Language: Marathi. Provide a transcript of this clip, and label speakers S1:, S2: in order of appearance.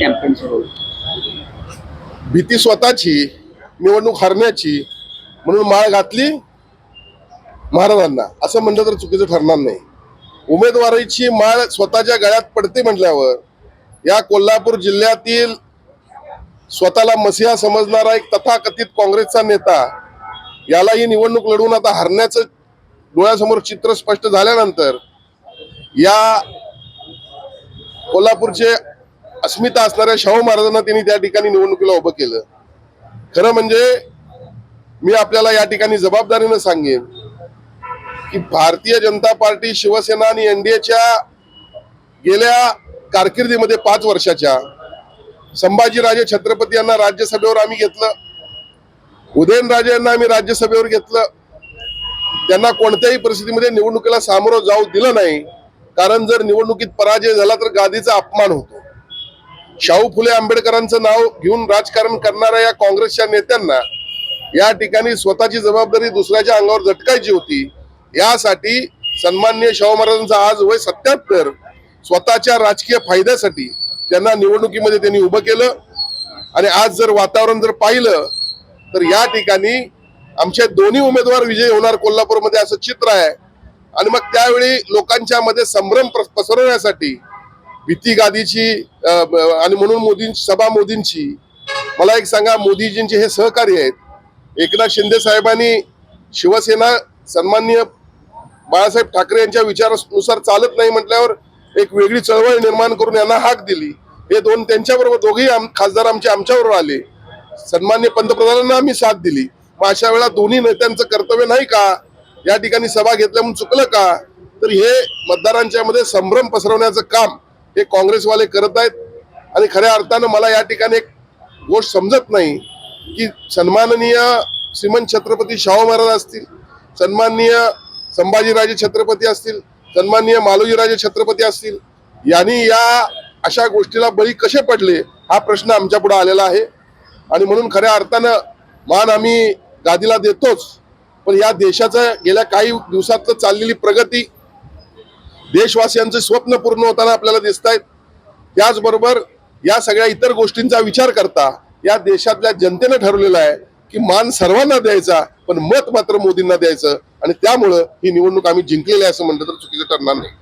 S1: कॅम्पेन सुरू होईल.
S2: भीती स्वतःची निवडणूक हरण्याची म्हणून माळ घातली महाराजांना. असं म्हणलं तर चुकीचं ठरणार नाही. उमेदवारीची माळ स्वतःच्या गळ्यात पडते म्हटल्यावर या कोल्हापूर जिल्ह्यातील स्वतःला मसिहा समजणारा एक तथाकथित काँग्रेसचा नेता याला ही निवडणूक लढवून आता हरण्याचं डोळ्यासमोर चित्र स्पष्ट झाल्यानंतर या कोल्हापूरचे अस्मिता असणाऱ्या शाहू महाराजांना त्यांनी त्या ठिकाणी निवडणुकीला उभं केलं. खरं म्हणजे मी आपल्याला या ठिकाणी जबाबदारीनं सांगेन की भारतीय जनता पार्टी शिवसेना आणि एनडीएच्या गेल्या कारकिर्दीमध्ये पाच वर्षाच्या संभाजीराजे छत्रपती यांना राज्यसभेवर आम्ही घेतलं. उदयनराजे यांना आम्ही राज्यसभेवर घेतलं. त्यांना कोणत्याही परिस्थितीमध्ये निवडणुकीला सामोरं जाऊ दिलं नाही. कारण जर निवडणुकीत पराजय झाला तर गादीचा अपमान होतो. शाहू फुले आंबेडकरांचं नाव घेऊन राजकारण करणाऱ्या या काँग्रेसच्या नेत्यांना या ठिकाणी स्वतःची जबाबदारी दुसऱ्याच्या अंगावर झटकायची होती. यासाठी सन्माननीय शाहू महाराजांचा आज वय सत्याहत्तर. स्वतःच्या राजकीय फायद्यासाठी त्यांना निवडणुकीमध्ये त्यांनी उभं केलं. आणि आज जर वातावरण जर पाहिलं तर या ठिकाणी आमचे दोन्ही उमेदवार विजयी होणार कोल्हापूरमध्ये असं चित्र आहे. आणि मग त्यावेळी लोकांच्या मध्ये संभ्रम पसरवण्यासाठी भीती गादीची आणि म्हणून मोदी सभा मोदींची. मला एक सांगा मोदीजींचे हे सहकारी आहेत. एकनाथ शिंदे साहेबांनी शिवसेना सन्माननीय बाळासाहेब ठाकरे यांच्या विचारानुसार चालत नाही म्हटल्यावर एक वेगळी चळवळ निर्माण करून यांना हाक दिली. हे दोन त्यांच्याबरोबर दोघेही आम- खासदार आमचे आमच्याबरोबर आले. सन्मान्य पंतप्रधानांना आम्ही साथ दिली. मग अशा वेळा दोन्ही नेत्यांचं कर्तव्य नाही का? या ठिकाणी सभा घेतल्या म्हणून चुकलं का? तर हे मतदारांच्या मध्ये संभ्रम पसरवण्याचं काम हे काँग्रेसवाले करत आहेत. आणि खऱ्या अर्थानं मला या ठिकाणी एक गोष्ट समजत नाही की सन्माननीय श्रीमंत छत्रपती शाहू महाराज असतील सन्माननीय संभाजीराजे छत्रपती असतील सन्माननीय मालोजीराजे छत्रपती असतील यांनी या अशा गोष्टीला बळी कसे पडले हा प्रश्न आमच्या पुढे आलेला आहे. आणि म्हणून खऱ्या अर्थानं मान आम्ही गादीला देतोच पण या देशाचं गेल्या काही दिवसात चाललेली प्रगती देशवासियांचे स्वप्न पूर्ण होताना आपल्याला दिसत आहेत त्याचबरोबर या सगळ्या इतर गोष्टींचा विचार करता या देशातल्या जनतेनं ठरवलेलं आहे की मान सर्वांना द्यायचा पण मत मात्र मोदींना द्यायचं आणि त्यामुळं ही निवडणूक आम्ही जिंकलेली आहे असं म्हणलं तर चुकीचं ठरणार नाही.